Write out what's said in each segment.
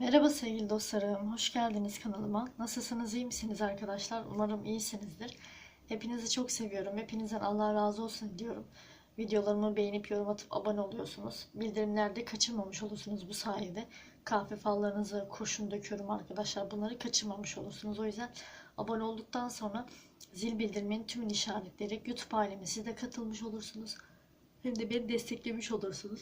Merhaba sevgili dostlarım, hoş geldiniz kanalıma. Nasılsınız, iyi misiniz arkadaşlar? Umarım iyisinizdir. Hepinizi çok seviyorum. Hepinizden Allah razı olsun diyorum. Videolarımı beğenip yorum atıp abone oluyorsunuz. Bildirimlerde kaçırmamış olursunuz bu sayede. Kahve fallarınızı kurşun döküyorum arkadaşlar. Bunları kaçırmamış olursunuz. O yüzden abone olduktan sonra zil bildiriminin tüm işaretleri YouTube aileme siz de katılmış olursunuz. Hem de beni desteklemiş olursunuz.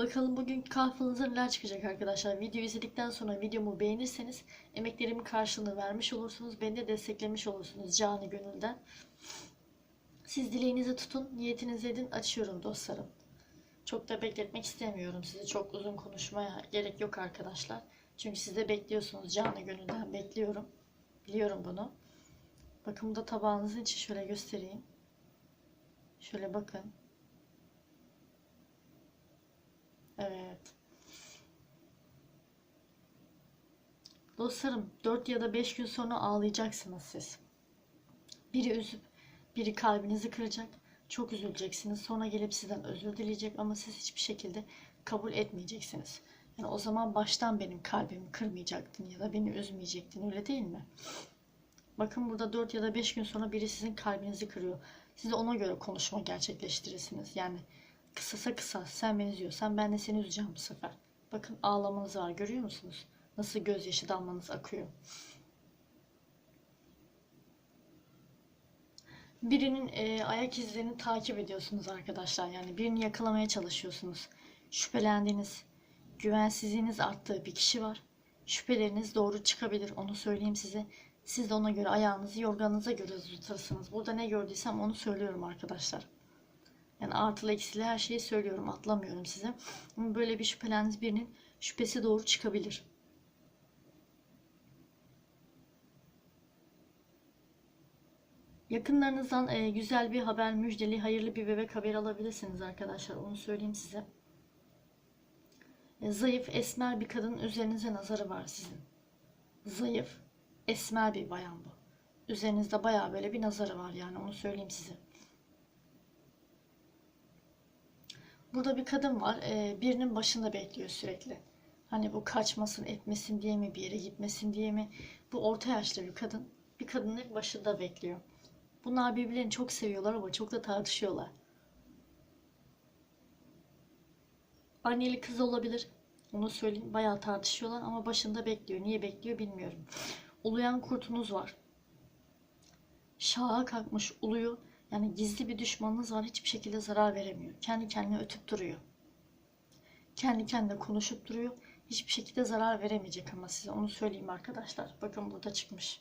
Bakalım bugün kahvaltınıza neler çıkacak arkadaşlar. Video izledikten sonra videomu beğenirseniz emeklerimin karşılığını vermiş olursunuz. Beni de desteklemiş olursunuz canı gönülden. Siz dileğinizi tutun, niyetinizi edin. Açıyorum dostlarım. Çok da bekletmek istemiyorum sizi. Çok uzun konuşmaya gerek yok arkadaşlar. Çünkü siz de bekliyorsunuz. Canı gönülden bekliyorum. Biliyorum bunu. Bakın bu da tabağınızın içi şöyle göstereyim. Şöyle bakın. Evet. Dostlarım 4 ya da 5 gün sonra ağlayacaksınız siz. Biri üzüp biri kalbinizi kıracak. Çok üzüleceksiniz. Sonra gelip sizden özür dileyecek ama siz hiçbir şekilde kabul etmeyeceksiniz. Yani o zaman baştan benim kalbimi kırmayacaktın ya da beni üzmeyecektin öyle değil mi? Bakın burada 4 ya da 5 gün sonra biri sizin kalbinizi kırıyor. Siz de ona göre konuşma gerçekleştirirsiniz. Yani Kısasa kısa sen beni üzüyorsan ben de seni üzeceğim bu sefer. Bakın ağlamanız var görüyor musunuz? Nasıl gözyaşı damlanız akıyor. Birinin e, ayak izlerini takip ediyorsunuz arkadaşlar. Yani birini yakalamaya çalışıyorsunuz. Şüphelendiğiniz, güvensizliğiniz arttığı bir kişi var. Şüpheleriniz doğru çıkabilir onu söyleyeyim size. Siz de ona göre ayağınızı yorganınıza göre tutarısınız. Burada ne gördüysem onu söylüyorum arkadaşlar. Yani artılı eksili her şeyi söylüyorum. Atlamıyorum size. Böyle bir şüphelendiğiniz birinin şüphesi doğru çıkabilir. Yakınlarınızdan e, güzel bir haber, müjdeli, hayırlı bir bebek haberi alabilirsiniz arkadaşlar. Onu söyleyeyim size. E, zayıf, esmer bir kadının üzerinize nazarı var sizin. Zayıf, esmer bir bayan bu. Üzerinizde bayağı böyle bir nazarı var yani onu söyleyeyim size. Burada bir kadın var. E, birinin başında bekliyor sürekli. Hani bu kaçmasın etmesin diye mi bir yere gitmesin diye mi? Bu orta yaşlı bir kadın. Bir kadının başında bekliyor. Bunlar birbirlerini çok seviyorlar ama çok da tartışıyorlar. Anneli kız olabilir. Onu söyleyeyim. Bayağı tartışıyorlar ama başında bekliyor. Niye bekliyor bilmiyorum. Uluyan kurtunuz var. Şaha kalkmış uluyor. Yani gizli bir düşmanınız var hiçbir şekilde zarar veremiyor. Kendi kendine ötüp duruyor. Kendi kendine konuşup duruyor. Hiçbir şekilde zarar veremeyecek ama size onu söyleyeyim arkadaşlar. Bakın burada çıkmış.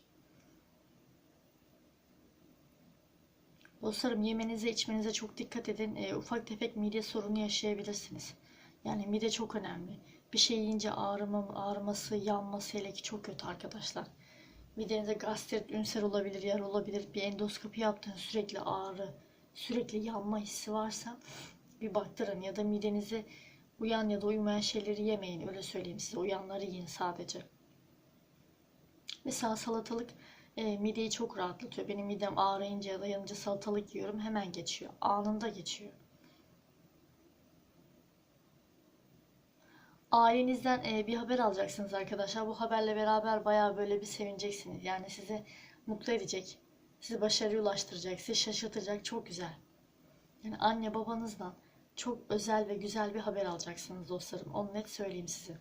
Dostlarım yemenize içmenize çok dikkat edin. E, ufak tefek mide sorunu yaşayabilirsiniz. Yani mide çok önemli. Bir şey yiyince ağrıma, ağrıması, yanması hele ki çok kötü arkadaşlar. Midenizde gastrit, ünser olabilir, yer olabilir. Bir endoskopi yaptığınız sürekli ağrı, sürekli yanma hissi varsa bir baktırın ya da midenize uyan ya da uymayan şeyleri yemeyin. Öyle söyleyeyim size. Uyanları yiyin sadece. Mesela salatalık e, mideyi çok rahatlatıyor. Benim midem ağrıyınca ya da yanınca salatalık yiyorum hemen geçiyor. Anında geçiyor. Ailenizden e, bir haber alacaksınız arkadaşlar. Bu haberle beraber bayağı böyle bir sevineceksiniz. Yani sizi mutlu edecek. Sizi başarıya ulaştıracak. Sizi şaşırtacak. Çok güzel. Yani anne babanızdan çok özel ve güzel bir haber alacaksınız dostlarım. Onu net söyleyeyim size.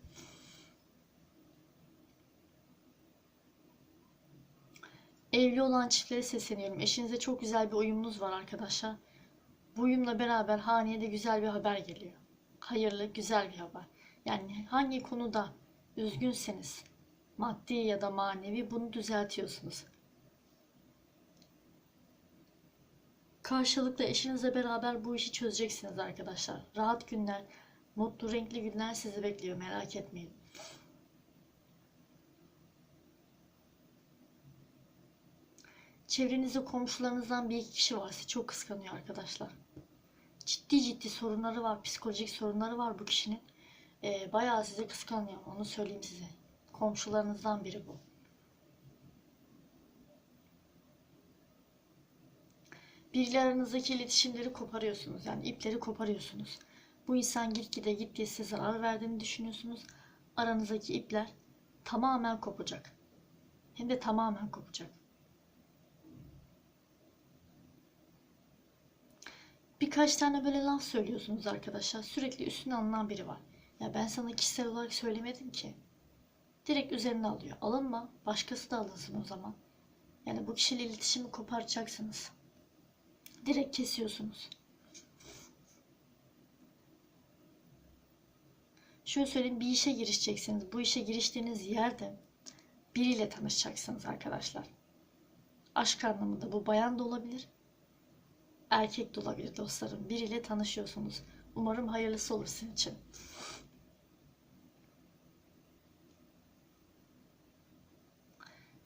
Evli olan çiftlere sesleniyorum. Eşinize çok güzel bir uyumunuz var arkadaşlar. Bu uyumla beraber haneye de güzel bir haber geliyor. Hayırlı, güzel bir haber. Yani hangi konuda üzgünseniz, maddi ya da manevi bunu düzeltiyorsunuz. Karşılıklı eşinizle beraber bu işi çözeceksiniz arkadaşlar. Rahat günler, mutlu, renkli günler sizi bekliyor. Merak etmeyin. Çevrenizde komşularınızdan bir iki kişi var. Çok kıskanıyor arkadaşlar. Ciddi ciddi sorunları var, psikolojik sorunları var bu kişinin. E, bayağı sizi kıskanıyor. Onu söyleyeyim size. Komşularınızdan biri bu. Birileri aranızdaki iletişimleri koparıyorsunuz. Yani ipleri koparıyorsunuz. Bu insan gitgide gittiği size zarar verdiğini düşünüyorsunuz. Aranızdaki ipler tamamen kopacak. Hem de tamamen kopacak. Birkaç tane böyle laf söylüyorsunuz arkadaşlar. Sürekli üstüne alınan biri var. Ya ben sana kişisel olarak söylemedim ki. Direkt üzerine alıyor. Alınma. Başkası da alınsın o zaman. Yani bu kişiyle iletişimi koparacaksınız. Direkt kesiyorsunuz. Şöyle söyleyeyim bir işe girişeceksiniz. Bu işe giriştiğiniz yerde biriyle tanışacaksınız arkadaşlar. Aşk anlamında bu bayan da olabilir. Erkek de olabilir dostlarım. Biriyle tanışıyorsunuz. Umarım hayırlısı olur sizin için.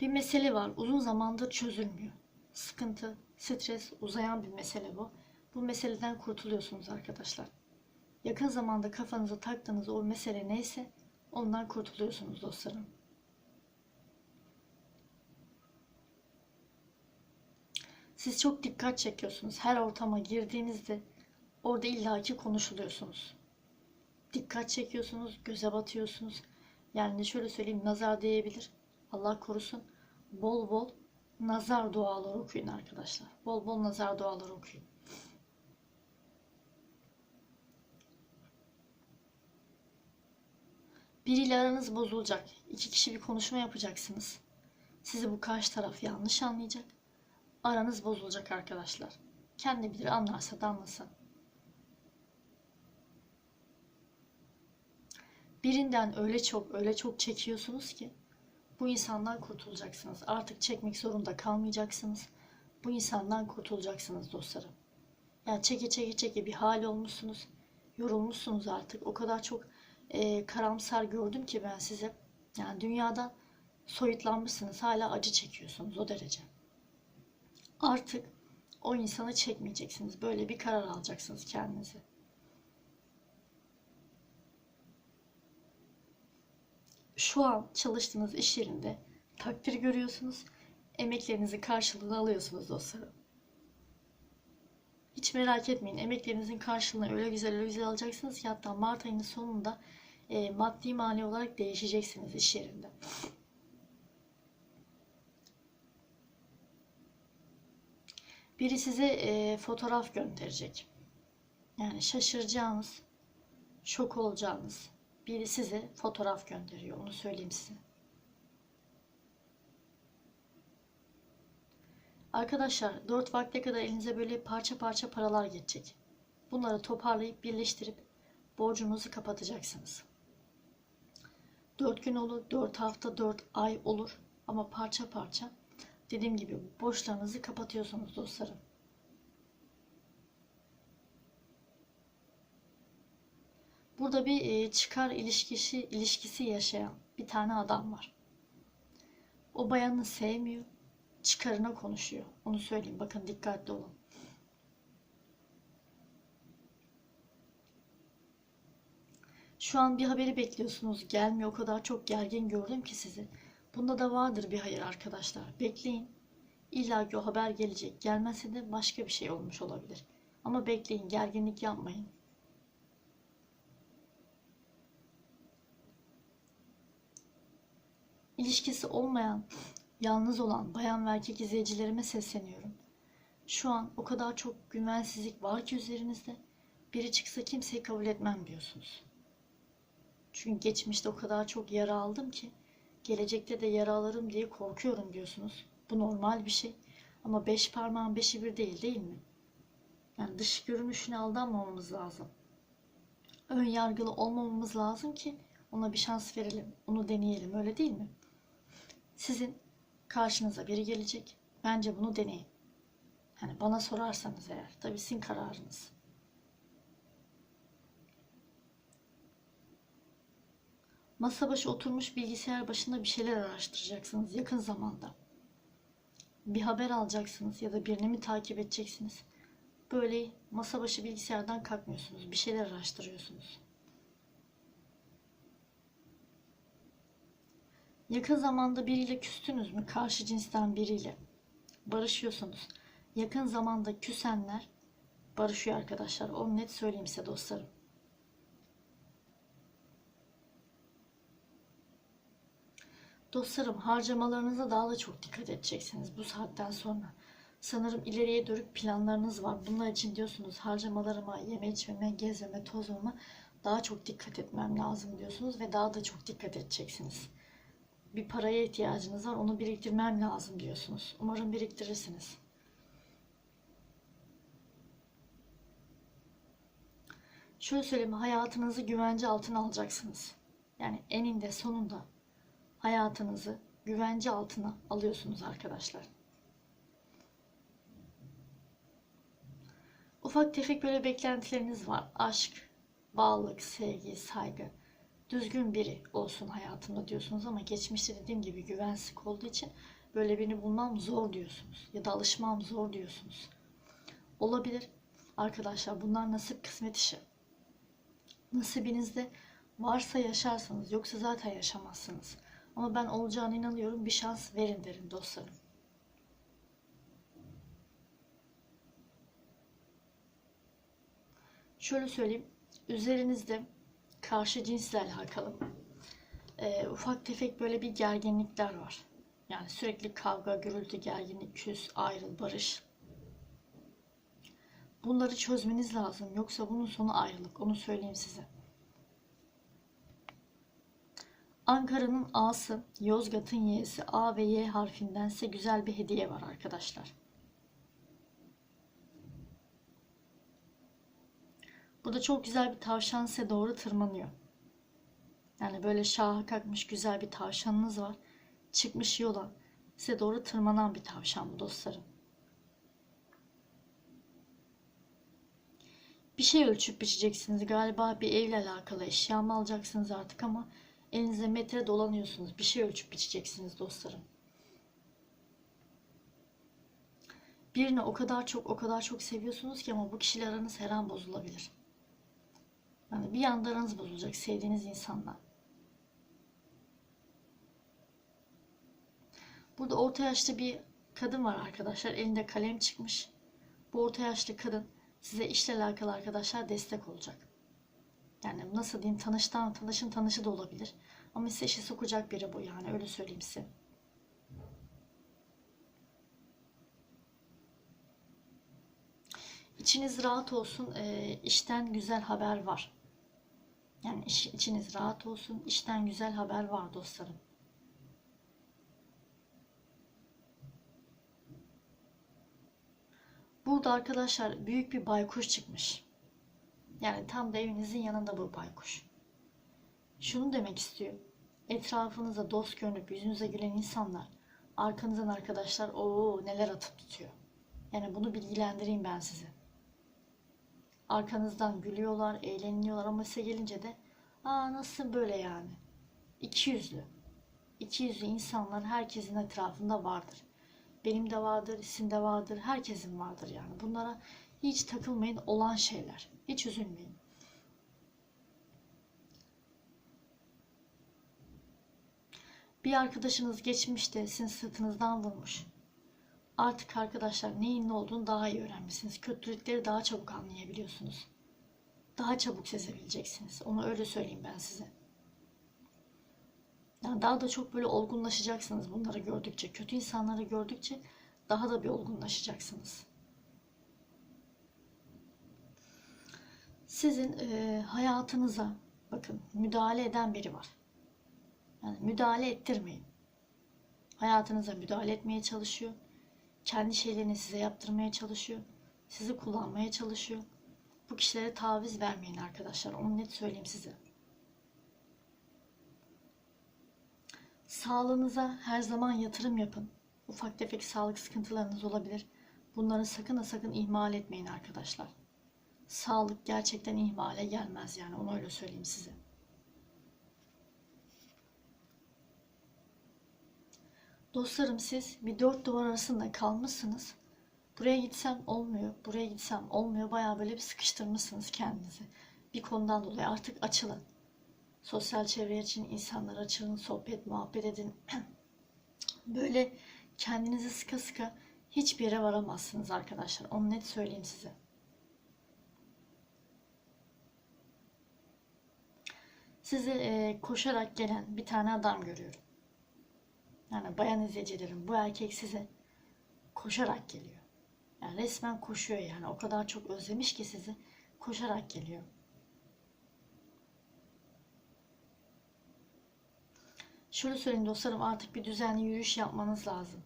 Bir mesele var. Uzun zamandır çözülmüyor. Sıkıntı, stres, uzayan bir mesele bu. Bu meseleden kurtuluyorsunuz arkadaşlar. Yakın zamanda kafanıza taktığınız o mesele neyse ondan kurtuluyorsunuz dostlarım. Siz çok dikkat çekiyorsunuz. Her ortama girdiğinizde orada illaki konuşuluyorsunuz. Dikkat çekiyorsunuz, göze batıyorsunuz. Yani şöyle söyleyeyim nazar değebilir. Allah korusun. Bol bol nazar duaları okuyun arkadaşlar. Bol bol nazar duaları okuyun. Biriyle aranız bozulacak. İki kişi bir konuşma yapacaksınız. Sizi bu karşı taraf yanlış anlayacak. Aranız bozulacak arkadaşlar. Kendi bilir anlarsa da anlasın. Birinden öyle çok öyle çok çekiyorsunuz ki bu insandan kurtulacaksınız. Artık çekmek zorunda kalmayacaksınız. Bu insandan kurtulacaksınız dostlarım. Yani çeke çeke çeke bir hal olmuşsunuz. Yorulmuşsunuz artık. O kadar çok e, karamsar gördüm ki ben size. Yani dünyadan soyutlanmışsınız. Hala acı çekiyorsunuz o derece. Artık o insanı çekmeyeceksiniz. Böyle bir karar alacaksınız kendinize. Şu an çalıştığınız iş yerinde takdir görüyorsunuz. Emeklerinizin karşılığını alıyorsunuz dostlarım. Hiç merak etmeyin. Emeklerinizin karşılığını öyle güzel öyle güzel alacaksınız ki hatta Mart ayının sonunda e, maddi mali olarak değişeceksiniz iş yerinde. Biri size e, fotoğraf gönderecek. Yani şaşıracağınız, şok olacağınız biri size fotoğraf gönderiyor. Onu söyleyeyim size. Arkadaşlar 4 vakte kadar elinize böyle parça parça paralar geçecek. Bunları toparlayıp birleştirip borcunuzu kapatacaksınız. 4 gün olur, 4 hafta, 4 ay olur ama parça parça dediğim gibi borçlarınızı kapatıyorsunuz dostlarım. Burada bir e, çıkar ilişkisi ilişkisi yaşayan bir tane adam var. O bayanı sevmiyor, çıkarına konuşuyor. Onu söyleyeyim. Bakın dikkatli olun. Şu an bir haberi bekliyorsunuz. Gelmiyor. O kadar çok gergin gördüm ki sizi. Bunda da vardır bir hayır arkadaşlar. Bekleyin. İlla ki o haber gelecek. Gelmezse de başka bir şey olmuş olabilir. Ama bekleyin. Gerginlik yapmayın. İlişkisi olmayan, yalnız olan bayan ve erkek izleyicilerime sesleniyorum. Şu an o kadar çok güvensizlik var ki üzerinizde. Biri çıksa kimseyi kabul etmem diyorsunuz. Çünkü geçmişte o kadar çok yara aldım ki gelecekte de yara alırım diye korkuyorum diyorsunuz. Bu normal bir şey. Ama beş parmağın beşi bir değil değil mi? Yani dış görünüşüne aldanmamamız lazım. Ön yargılı olmamamız lazım ki ona bir şans verelim. Onu deneyelim öyle değil mi? Sizin karşınıza biri gelecek. Bence bunu deneyin. Hani bana sorarsanız eğer. Tabii sizin kararınız. Masa başı oturmuş bilgisayar başında bir şeyler araştıracaksınız yakın zamanda. Bir haber alacaksınız ya da birini mi takip edeceksiniz. Böyle masa başı bilgisayardan kalkmıyorsunuz. Bir şeyler araştırıyorsunuz. Yakın zamanda biriyle küstünüz mü? Karşı cinsten biriyle. Barışıyorsunuz. Yakın zamanda küsenler barışıyor arkadaşlar. Onu net söyleyeyim size dostlarım. Dostlarım harcamalarınıza daha da çok dikkat edeceksiniz bu saatten sonra. Sanırım ileriye dönük planlarınız var. Bunlar için diyorsunuz harcamalarıma, yeme içmeme, gezmeme, tozmama daha çok dikkat etmem lazım diyorsunuz ve daha da çok dikkat edeceksiniz. Bir paraya ihtiyacınız var, onu biriktirmem lazım diyorsunuz. Umarım biriktirirsiniz. Şöyle söyleyeyim, hayatınızı güvence altına alacaksınız. Yani eninde sonunda hayatınızı güvence altına alıyorsunuz arkadaşlar. Ufak tefek böyle beklentileriniz var. Aşk, bağlılık, sevgi, saygı. Düzgün biri olsun hayatımda diyorsunuz ama geçmişte dediğim gibi güvensizlik olduğu için böyle birini bulmam zor diyorsunuz. Ya da alışmam zor diyorsunuz. Olabilir. Arkadaşlar bunlar nasip kısmet işi. Nasibinizde varsa yaşarsınız yoksa zaten yaşamazsınız. Ama ben olacağına inanıyorum. Bir şans verin derim dostlarım. Şöyle söyleyeyim. Üzerinizde karşı cinsle alakalı e, ufak tefek böyle bir gerginlikler var. Yani sürekli kavga, gürültü, gerginlik, küs, ayrıl, barış. Bunları çözmeniz lazım. Yoksa bunun sonu ayrılık. Onu söyleyeyim size. Ankara'nın A'sı, Yozgat'ın Y'si, A ve Y harfindense güzel bir hediye var arkadaşlar. Burada çok güzel bir tavşan size doğru tırmanıyor. Yani böyle şaha kalkmış güzel bir tavşanınız var. Çıkmış yola size doğru tırmanan bir tavşan bu dostlarım. Bir şey ölçüp biçeceksiniz. Galiba bir evle alakalı eşya mı alacaksınız artık ama elinize metre dolanıyorsunuz. Bir şey ölçüp biçeceksiniz dostlarım. Birini o kadar çok o kadar çok seviyorsunuz ki ama bu kişiyle aranız her an bozulabilir. Yani bir anda aranız bozulacak sevdiğiniz insanla. Burada orta yaşlı bir kadın var arkadaşlar. Elinde kalem çıkmış. Bu orta yaşlı kadın size işle alakalı arkadaşlar destek olacak. Yani nasıl diyeyim tanıştan tanışın tanışı da olabilir. Ama size işe sokacak biri bu yani öyle söyleyeyim size. İçiniz rahat olsun. E, işten güzel haber var. Yani iş, içiniz rahat olsun. İşten güzel haber var dostlarım. Burada arkadaşlar büyük bir baykuş çıkmış. Yani tam da evinizin yanında bu baykuş. Şunu demek istiyor. Etrafınıza dost görünüp yüzünüze gülen insanlar arkanızdan arkadaşlar o neler atıp tutuyor. Yani bunu bilgilendireyim ben size. Arkanızdan gülüyorlar, eğleniyorlar ama size gelince de aa nasıl böyle yani? İki yüzlü. İki yüzlü insanlar herkesin etrafında vardır. Benim de vardır, sizin de vardır, herkesin vardır yani. Bunlara hiç takılmayın olan şeyler. Hiç üzülmeyin. Bir arkadaşınız geçmişte sizin sırtınızdan vurmuş. Artık arkadaşlar neyin ne olduğunu daha iyi öğrenmişsiniz. Kötülükleri daha çabuk anlayabiliyorsunuz. Daha çabuk sezebileceksiniz. Onu öyle söyleyeyim ben size. Yani daha da çok böyle olgunlaşacaksınız bunları gördükçe. Kötü insanları gördükçe daha da bir olgunlaşacaksınız. Sizin e, hayatınıza bakın müdahale eden biri var. Yani müdahale ettirmeyin. Hayatınıza müdahale etmeye çalışıyor. Kendi şeylerini size yaptırmaya çalışıyor. Sizi kullanmaya çalışıyor. Bu kişilere taviz vermeyin arkadaşlar. Onu net söyleyeyim size. Sağlığınıza her zaman yatırım yapın. Ufak tefek sağlık sıkıntılarınız olabilir. Bunları sakın ha sakın ihmal etmeyin arkadaşlar. Sağlık gerçekten ihmale gelmez yani onu öyle söyleyeyim size. Dostlarım siz bir dört duvar arasında kalmışsınız. Buraya gitsem olmuyor, buraya gitsem olmuyor. Bayağı böyle bir sıkıştırmışsınız kendinizi. Bir konudan dolayı artık açılın. Sosyal çevre için insanlar açılın, sohbet, muhabbet edin. böyle kendinizi sıka sıka hiçbir yere varamazsınız arkadaşlar. Onu net söyleyeyim size. Size koşarak gelen bir tane adam görüyorum. Yani bayan izleyicilerim bu erkek size koşarak geliyor. Yani resmen koşuyor yani. O kadar çok özlemiş ki sizi koşarak geliyor. Şöyle söyleyeyim dostlarım artık bir düzenli yürüyüş yapmanız lazım.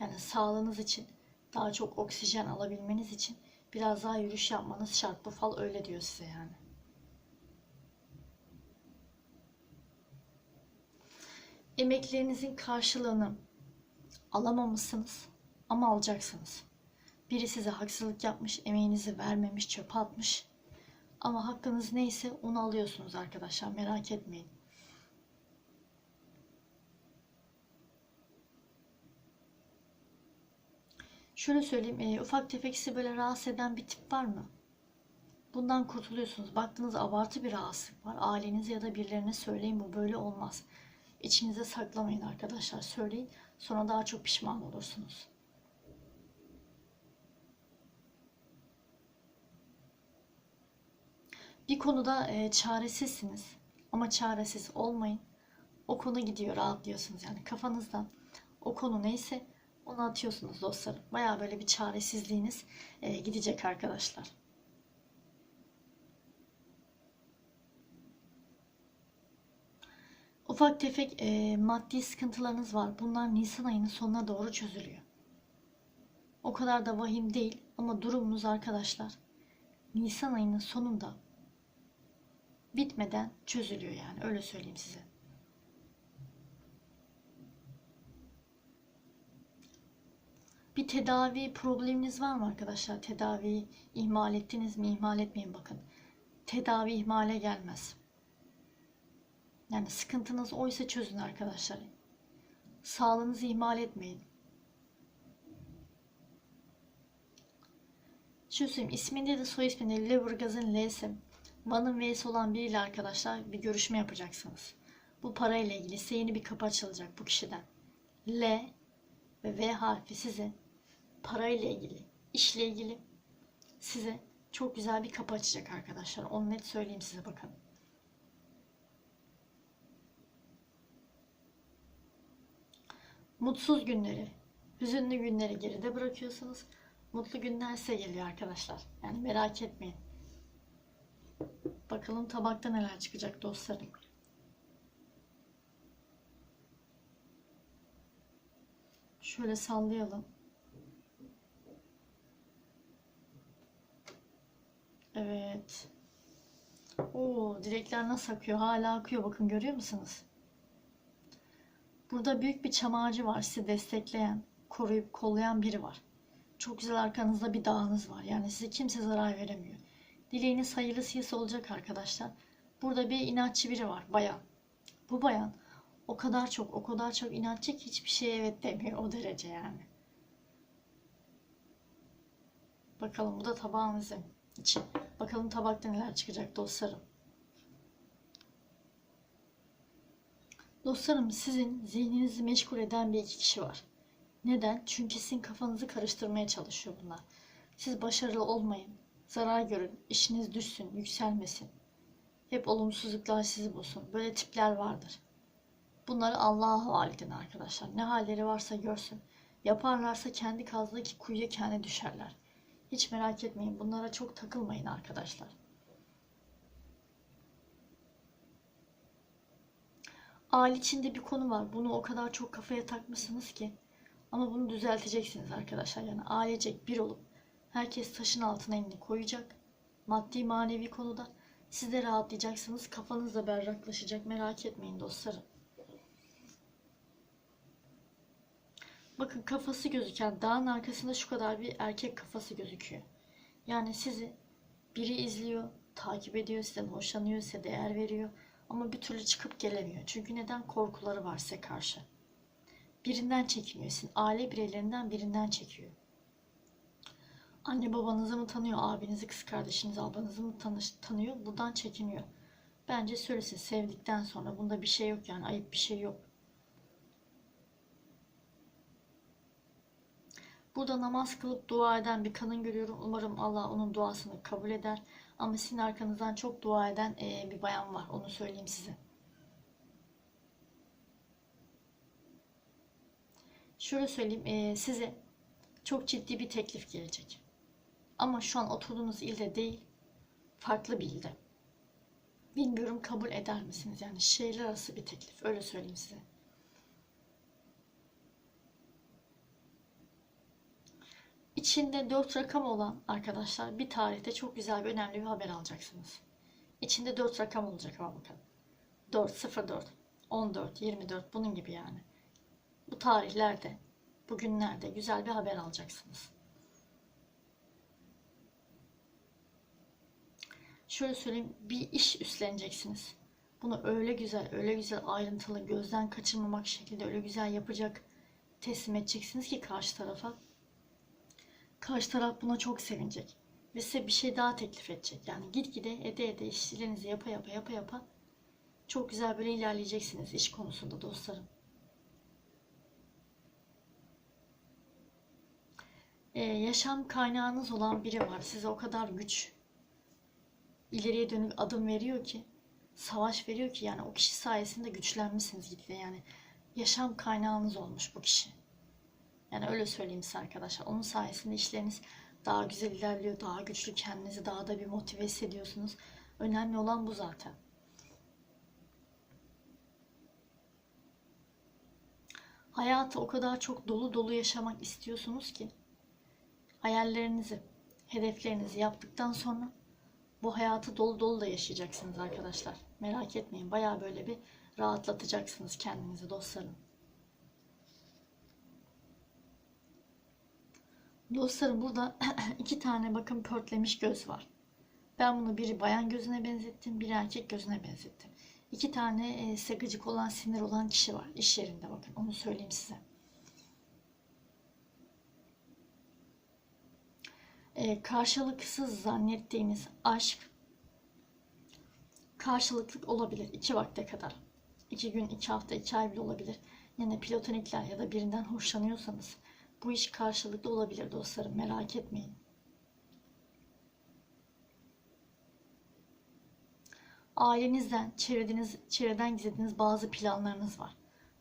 Yani sağlığınız için daha çok oksijen alabilmeniz için biraz daha yürüyüş yapmanız şart. Bu fal öyle diyor size yani. Emeklerinizin karşılığını alamamışsınız ama alacaksınız. Biri size haksızlık yapmış, emeğinizi vermemiş, çöpe atmış. Ama hakkınız neyse onu alıyorsunuz arkadaşlar merak etmeyin. Şöyle söyleyeyim, e, ufak tefek sizi böyle rahatsız eden bir tip var mı? Bundan kurtuluyorsunuz. Baktığınız abartı bir rahatsızlık var. Ailenize ya da birilerine söyleyin bu böyle olmaz. İçinize saklamayın arkadaşlar. Söyleyin. Sonra daha çok pişman olursunuz. Bir konuda e, çaresizsiniz. Ama çaresiz olmayın. O konu gidiyor rahatlıyorsunuz. Yani kafanızdan o konu neyse onu atıyorsunuz dostlarım. Baya böyle bir çaresizliğiniz e, gidecek arkadaşlar. Ufak tefek e, maddi sıkıntılarınız var. Bunlar Nisan ayının sonuna doğru çözülüyor. O kadar da vahim değil ama durumunuz arkadaşlar Nisan ayının sonunda bitmeden çözülüyor yani öyle söyleyeyim size. Bir tedavi probleminiz var mı arkadaşlar? Tedaviyi ihmal ettiniz mi? İhmal etmeyin bakın. Tedavi ihmale gelmez. Yani sıkıntınız oysa çözün arkadaşlar. Sağlığınızı ihmal etmeyin. Şu söyleyeyim isminde de soy isminde Leburgaz'ın L'si. Van'ın V'si olan biriyle arkadaşlar bir görüşme yapacaksınız. Bu parayla ilgili size yeni bir kapı açılacak bu kişiden. L ve V harfi size parayla ilgili, işle ilgili size çok güzel bir kapı açacak arkadaşlar. Onu net söyleyeyim size bakın. Mutsuz günleri, hüzünlü günleri geride bırakıyorsunuz. Mutlu günler size geliyor arkadaşlar. Yani merak etmeyin. Bakalım tabakta neler çıkacak dostlarım. Şöyle sallayalım. Evet. Oo, direkler nasıl akıyor? Hala akıyor. Bakın görüyor musunuz? Burada büyük bir çam ağacı var. Sizi destekleyen, koruyup kollayan biri var. Çok güzel arkanızda bir dağınız var. Yani size kimse zarar veremiyor. Dileğiniz hayırlısıysa olacak arkadaşlar. Burada bir inatçı biri var. Bayan. Bu bayan o kadar çok o kadar çok inatçı ki hiçbir şeye evet demiyor. O derece yani. Bakalım bu da tabağımızın içi. Bakalım tabakta neler çıkacak dostlarım. Dostlarım sizin zihninizi meşgul eden bir iki kişi var. Neden? Çünkü sizin kafanızı karıştırmaya çalışıyor bunlar. Siz başarılı olmayın. Zarar görün. işiniz düşsün, yükselmesin. Hep olumsuzluklar sizi bulsun. Böyle tipler vardır. Bunları Allah'a havale edin arkadaşlar. Ne halleri varsa görsün. Yaparlarsa kendi kazdığı ki kuyuya kendi düşerler. Hiç merak etmeyin. Bunlara çok takılmayın arkadaşlar. Aile içinde bir konu var. Bunu o kadar çok kafaya takmışsınız ki. Ama bunu düzelteceksiniz arkadaşlar. Yani ailecek bir olup herkes taşın altına elini koyacak. Maddi manevi konuda siz de rahatlayacaksınız. Kafanız da berraklaşacak. Merak etmeyin dostlarım. Bakın kafası gözüken dağın arkasında şu kadar bir erkek kafası gözüküyor. Yani sizi biri izliyor, takip ediyor, sizden hoşlanıyor, size değer veriyor. Ama bir türlü çıkıp gelemiyor. Çünkü neden? Korkuları var size karşı. Birinden çekiniyor. Sizin aile bireylerinden birinden çekiyor. Anne babanızı mı tanıyor, abinizi, kız kardeşinizi, ablanızı mı tanış, tanıyor? Buradan çekiniyor. Bence söylesin sevdikten sonra. Bunda bir şey yok yani ayıp bir şey yok. Burada namaz kılıp dua eden bir kadın görüyorum. Umarım Allah onun duasını kabul eder. Ama sizin arkanızdan çok dua eden e, bir bayan var. Onu söyleyeyim size. Şöyle söyleyeyim e, size çok ciddi bir teklif gelecek. Ama şu an oturduğunuz ilde değil, farklı bir ilde. Bilmiyorum kabul eder misiniz? Yani şehirler arası bir teklif. Öyle söyleyeyim size. İçinde 4 rakam olan arkadaşlar bir tarihte çok güzel bir önemli bir haber alacaksınız. İçinde 4 rakam olacak ama bakın. 4, 04, 14, 24 bunun gibi yani. Bu tarihlerde, bugünlerde güzel bir haber alacaksınız. Şöyle söyleyeyim bir iş üstleneceksiniz. Bunu öyle güzel, öyle güzel ayrıntılı, gözden kaçırmamak şekilde öyle güzel yapacak, teslim edeceksiniz ki karşı tarafa. Karşı taraf buna çok sevinecek. Ve size bir şey daha teklif edecek. Yani gitgide ede ede işlerinizi yapa yapa yapa yapa çok güzel böyle ilerleyeceksiniz iş konusunda dostlarım. Ee, yaşam kaynağınız olan biri var. Size o kadar güç, ileriye dönük adım veriyor ki, savaş veriyor ki yani o kişi sayesinde güçlenmişsiniz gitgide yani yaşam kaynağınız olmuş bu kişi. Yani öyle söyleyeyim size arkadaşlar. Onun sayesinde işleriniz daha güzel ilerliyor, daha güçlü kendinizi daha da bir motive hissediyorsunuz. Önemli olan bu zaten. Hayatı o kadar çok dolu dolu yaşamak istiyorsunuz ki hayallerinizi, hedeflerinizi yaptıktan sonra bu hayatı dolu dolu da yaşayacaksınız arkadaşlar. Merak etmeyin. Baya böyle bir rahatlatacaksınız kendinizi dostlarım. Dostlarım burada iki tane bakın pörtlemiş göz var. Ben bunu biri bayan gözüne benzettim, biri erkek gözüne benzettim. İki tane e, size gıcık olan, sinir olan kişi var iş yerinde bakın. Onu söyleyeyim size. E, karşılıksız zannettiğiniz aşk karşılıklı olabilir iki vakte kadar. İki gün, iki hafta, iki ay bile olabilir. Yani platonikler ya da birinden hoşlanıyorsanız bu iş karşılıklı olabilir dostlarım merak etmeyin. Ailenizden, çevreniz, çevreden gizlediğiniz bazı planlarınız var.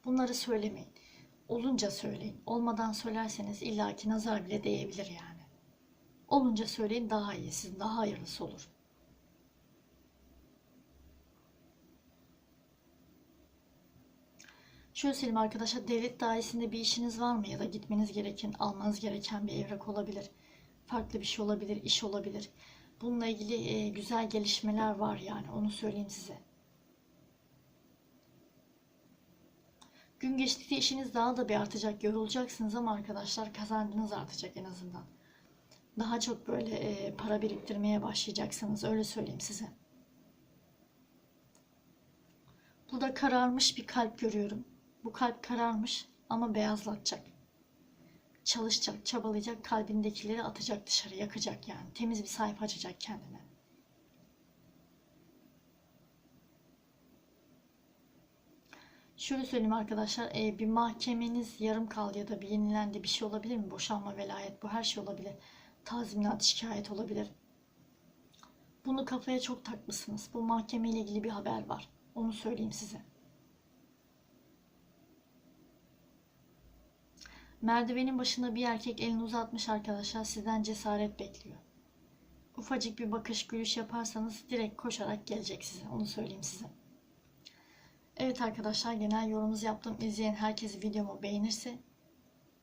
Bunları söylemeyin. Olunca söyleyin. Olmadan söylerseniz illaki nazar bile değebilir yani. Olunca söyleyin daha iyi, sizin daha hayırlısı olur. Şöyle söyleyeyim arkadaşlar, devlet dairesinde bir işiniz var mı ya da gitmeniz gereken, almanız gereken bir evrak olabilir. Farklı bir şey olabilir, iş olabilir. Bununla ilgili e, güzel gelişmeler var yani onu söyleyeyim size. Gün geçtikçe işiniz daha da bir artacak, yorulacaksınız ama arkadaşlar kazancınız artacak en azından. Daha çok böyle e, para biriktirmeye başlayacaksınız öyle söyleyeyim size. Burada kararmış bir kalp görüyorum. Bu kalp kararmış ama beyazlatacak. Çalışacak, çabalayacak, kalbindekileri atacak dışarı, yakacak yani. Temiz bir sayfa açacak kendine. Şöyle söyleyeyim arkadaşlar, e, bir mahkemeniz yarım kaldı ya da bir yenilendi bir şey olabilir mi? Boşanma, velayet bu her şey olabilir. Tazminat, şikayet olabilir. Bunu kafaya çok takmışsınız. Bu mahkeme ile ilgili bir haber var. Onu söyleyeyim size. Merdivenin başında bir erkek elini uzatmış arkadaşlar sizden cesaret bekliyor. Ufacık bir bakış gülüş yaparsanız direkt koşarak gelecek size. Onu söyleyeyim size. Evet arkadaşlar genel yorumumuzu yaptım. İzleyen herkes videomu beğenirse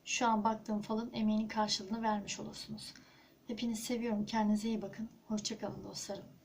şu an baktığım falın emeğinin karşılığını vermiş olursunuz. Hepinizi seviyorum. Kendinize iyi bakın. Hoşçakalın dostlarım.